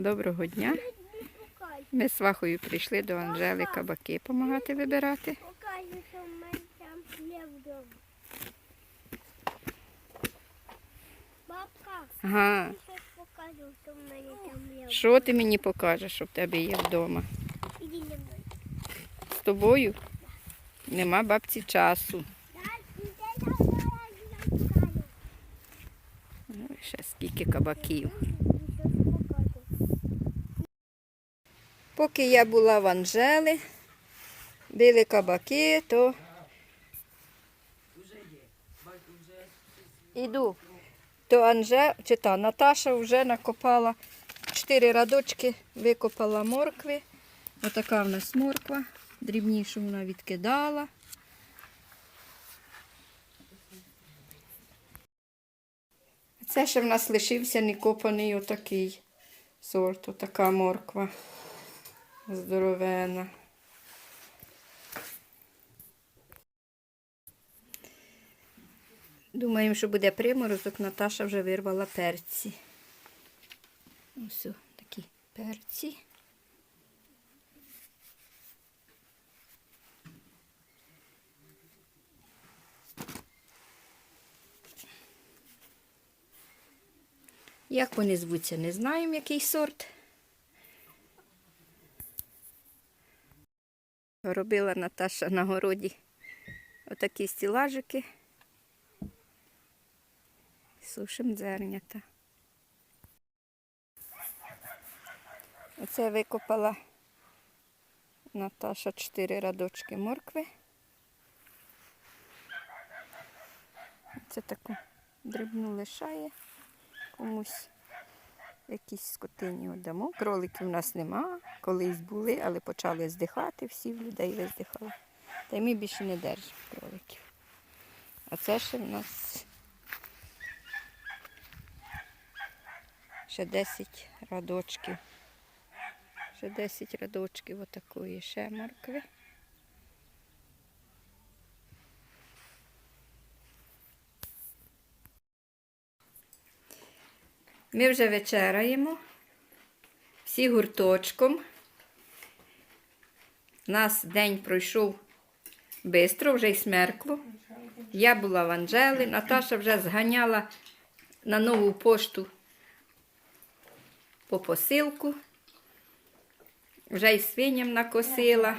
Доброго дня. Ми з Вахою прийшли до Анжели кабаки допомагати вибирати. Що в мене там вдома. Бабка, Ага. покажу, що в мене там є. Що ти мені покажеш, що в тебе є вдома? З тобою? Нема бабці часу. Ну, ще скільки кабаків. Щось покажу. Поки я була в Анжели, били кабаки, то іду. То Анже, чи та Наташа вже накопала чотири радочки, викопала моркви. Отака в нас морква. Дрібнішу вона відкидала. Це ще в нас лишився некопаний отакий сорт, отака морква здоровена. Думаємо, що буде приморозок, Наташа вже вирвала перці. Ось такі перці. Як вони звуться, не знаємо, який сорт. Робила Наташа на городі отакі стілажики. Сушим зернята. Оце викопала Наташа чотири радочки моркви. Це таку дрібну лишає комусь якісь скотині віддамо. Кроликів у нас нема, колись були, але почали здихати, всі в людей виздихали. Та й ми більше не держимо кроликів. А це ще в нас ще 10 радочків. Ще 10 радочків отакої ще моркви. Ми вже вечеряємо. Всі гурточком. У нас день пройшов швидко, вже й смеркло. Я була в Анжели, Наташа вже зганяла на нову пошту по посилку. Вже й свиням накосила.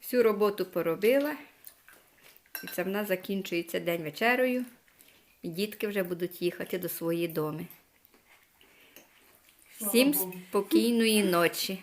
Всю роботу поробила. І це в нас закінчується день вечерою. І дітки вже будуть їхати до своєї доми. Всім спокійної ночі.